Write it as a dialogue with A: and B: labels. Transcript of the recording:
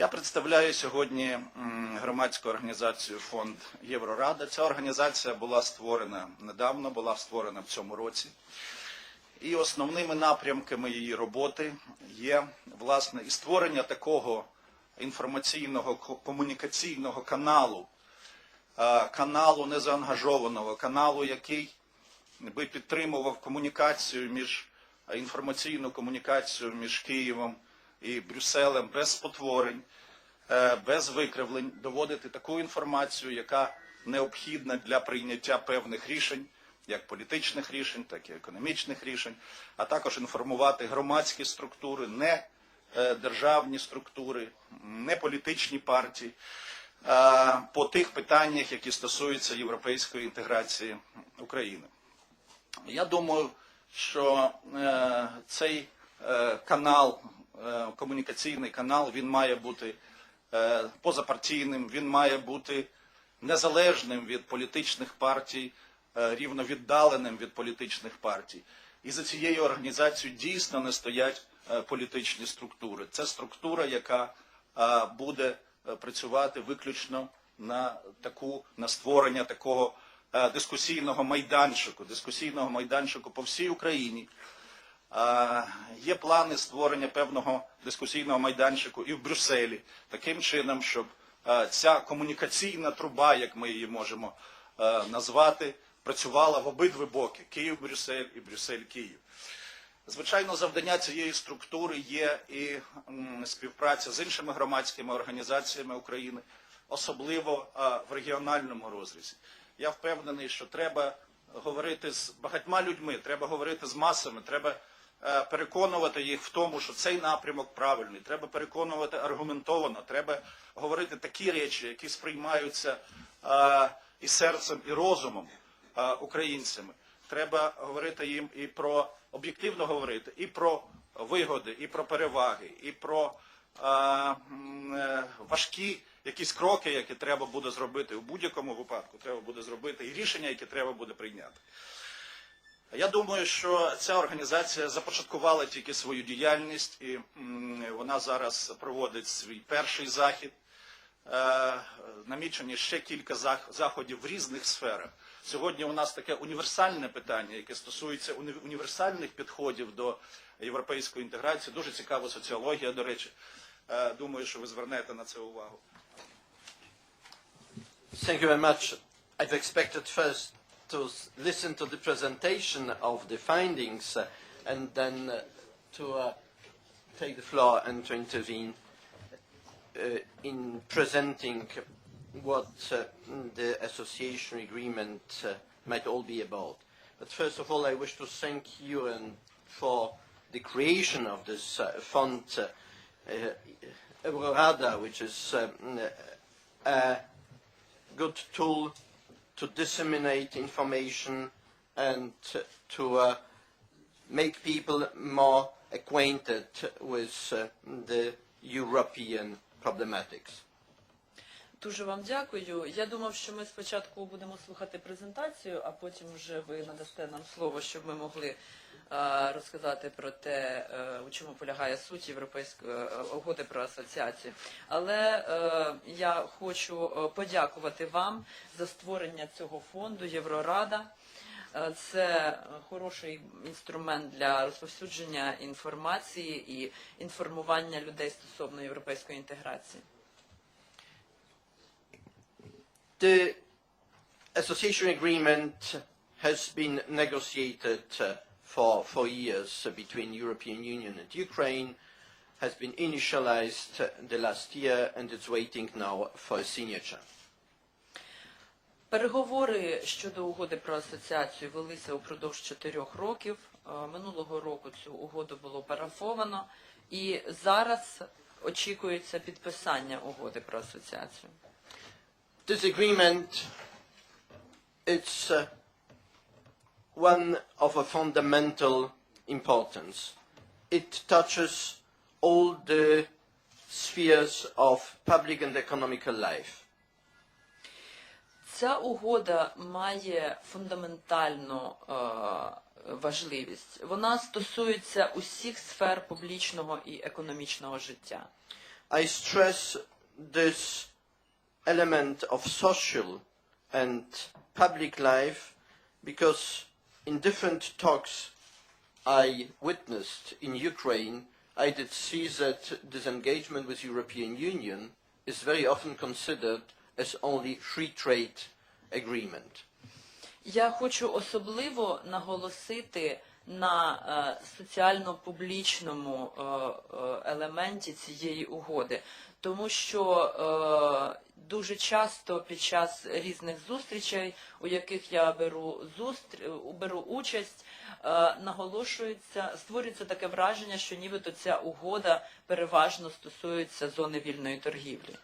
A: Я представляю сьогодні громадську організацію Фонд Єврорада. Ця організація була створена недавно, була створена в цьому році. І основними напрямками її роботи є власне і створення такого інформаційного комунікаційного каналу, каналу незаангажованого, каналу, який би підтримував комунікацію між інформаційну комунікацію між Києвом і Брюсселем без спотворень, е, без викривлень, доводити таку інформацію, яка необхідна для прийняття певних рішень, як політичних рішень, так і економічних рішень, а також інформувати громадські структури, не е, державні структури, не політичні партії е, по тих питаннях, які стосуються європейської інтеграції України. Я думаю, що цей канал, комунікаційний канал, він має бути е, позапартійним, він має бути незалежним від політичних партій, е, рівно віддаленим від політичних партій. І за цією організацією дійсно не стоять е, політичні структури. Це структура, яка е, буде е, працювати виключно на таку на створення такого е, дискусійного майданчику, дискусійного майданчику по всій Україні. Є плани створення певного дискусійного майданчику і в Брюсселі, таким чином, щоб ця комунікаційна труба, як ми її можемо назвати, працювала в обидві боки Київ-Брюссель і Брюссель-Київ. Звичайно, завдання цієї структури є і співпраця з іншими громадськими організаціями України, особливо в регіональному розрізі. Я впевнений, що треба говорити з багатьма людьми, треба говорити з масами, треба переконувати їх в тому, що цей напрямок правильний. Треба переконувати аргументовано, треба говорити такі речі, які сприймаються е, і серцем, і розумом е, українцями. Треба говорити їм і про об'єктивно говорити, і про вигоди, і про переваги, і про е, е, важкі якісь кроки, які треба буде зробити у будь-якому випадку, треба буде зробити, і рішення, які треба буде прийняти. Я думаю, що ця організація започаткувала тільки свою діяльність, і вона зараз проводить свій перший захід. Е, намічені ще кілька зах- заходів в різних сферах. Сьогодні у нас таке універсальне питання, яке стосується уні- універсальних підходів до європейської інтеграції. Дуже цікава соціологія, до речі. Е, Думаю, що ви звернете на це увагу.
B: Thank you very much. I've to listen to the presentation of the findings uh, and then uh, to uh, take the floor and to intervene in presenting what the association agreement might all be about. But first of all, I wish to thank you and for the creation of this uh, fund, uh, uh, which is um, a good tool to disseminate information and to uh, make people more acquainted with uh, the European problematics.
C: Дуже вам дякую. Я думав, що ми спочатку будемо слухати презентацію, а потім вже ви надасте нам слово, щоб ми могли е, розказати про те, е, у чому полягає суть Європейської е, угоди про асоціацію. Але я хочу подякувати вам за створення цього фонду Єврорада. Це хороший інструмент для розповсюдження інформації і інформування людей стосовно європейської інтеграції.
B: The association agreement has been negotiated uh, for, for years uh, between European Union and Ukraine, has been initialized uh, the last year and it's waiting now for a signature.
C: Переговори щодо угоди про асоціацію велися упродовж чотирьох років. Е, Минулого року цю угоду було парафовано, і зараз очікується підписання угоди про асоціацію.
B: This agreement it's uh, one of a fundamental importance. It touches all the spheres of public and economical life.
C: Ця угода має фундаментальну е, важливість. Вона стосується усіх сфер публічного і економічного життя.
B: I stress this element of social and public life because in different talks I witnessed in Ukraine, I did see that this engagement with European Union is very often considered as only free trade agreement.
C: Я хочу особливо наголосити на е, соціально-публічному е, е, елементі цієї угоди, тому що дуже часто під час різних зустрічей, у яких я беру зустр... беру участь, наголошується, створюється таке враження, що нібито ця угода переважно стосується зони вільної торгівлі.